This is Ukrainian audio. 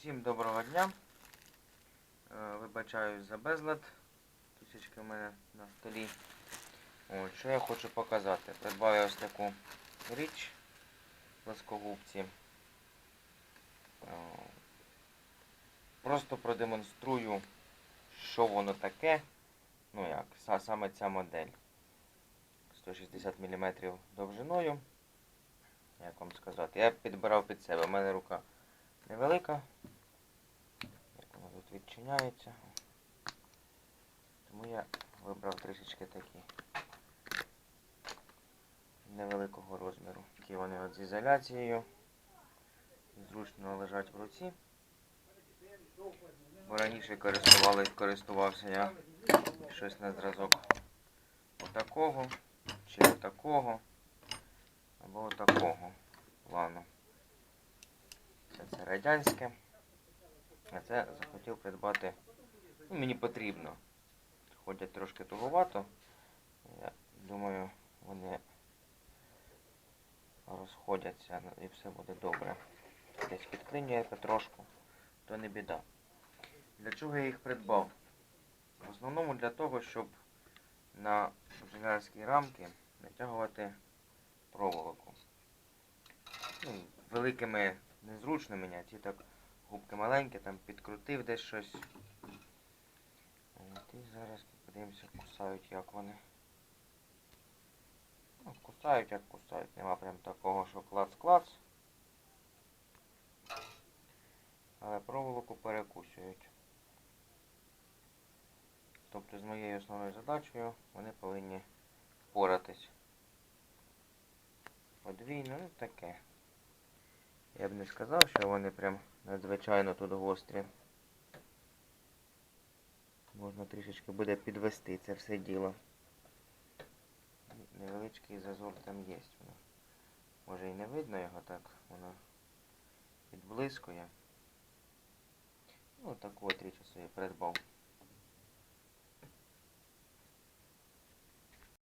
Усім доброго дня. Е, Вибачаюсь за безлад. Тусічки в мене на столі. От, що я хочу показати? Придбав я ось таку річ плоскогубці. Е, Просто продемонструю, що воно таке. Ну як, саме ця модель. 160 мм довжиною. Як вам сказати? Я підбирав під себе. У мене рука невелика. Відчиняється. Тому я вибрав трішечки такі невеликого розміру. Такі вони от з ізоляцією. Зручно лежать в руці. Бо раніше користувався я щось на зразок отакого, чи отакого, або отакого плану. Це, це радянське. А це захотів придбати. Ну, мені потрібно. Ходять трошки туговато. Я думаю, вони розходяться і все буде добре. Десь підклинює потрошку, то не біда. Для чого я їх придбав? В основному для того, щоб на бджолярські рамки натягувати проволоку. Ну, великими незручно мені, а ті так губки маленькі, там підкрутив десь щось. От, і зараз подивимося, кусають як вони. Ну, кусають як кусають, нема прям такого, що клац-клац. Але проволоку перекусюють. Тобто з моєю основною задачею вони повинні впоратись. Подвійно, ну таке. Я б не сказав, що вони прям надзвичайно тут гострі. Можна трішечки буде підвести це все діло. Невеличкий зазор там є. Може і не видно його так, воно відблискує. Ну, таку от собі придбав.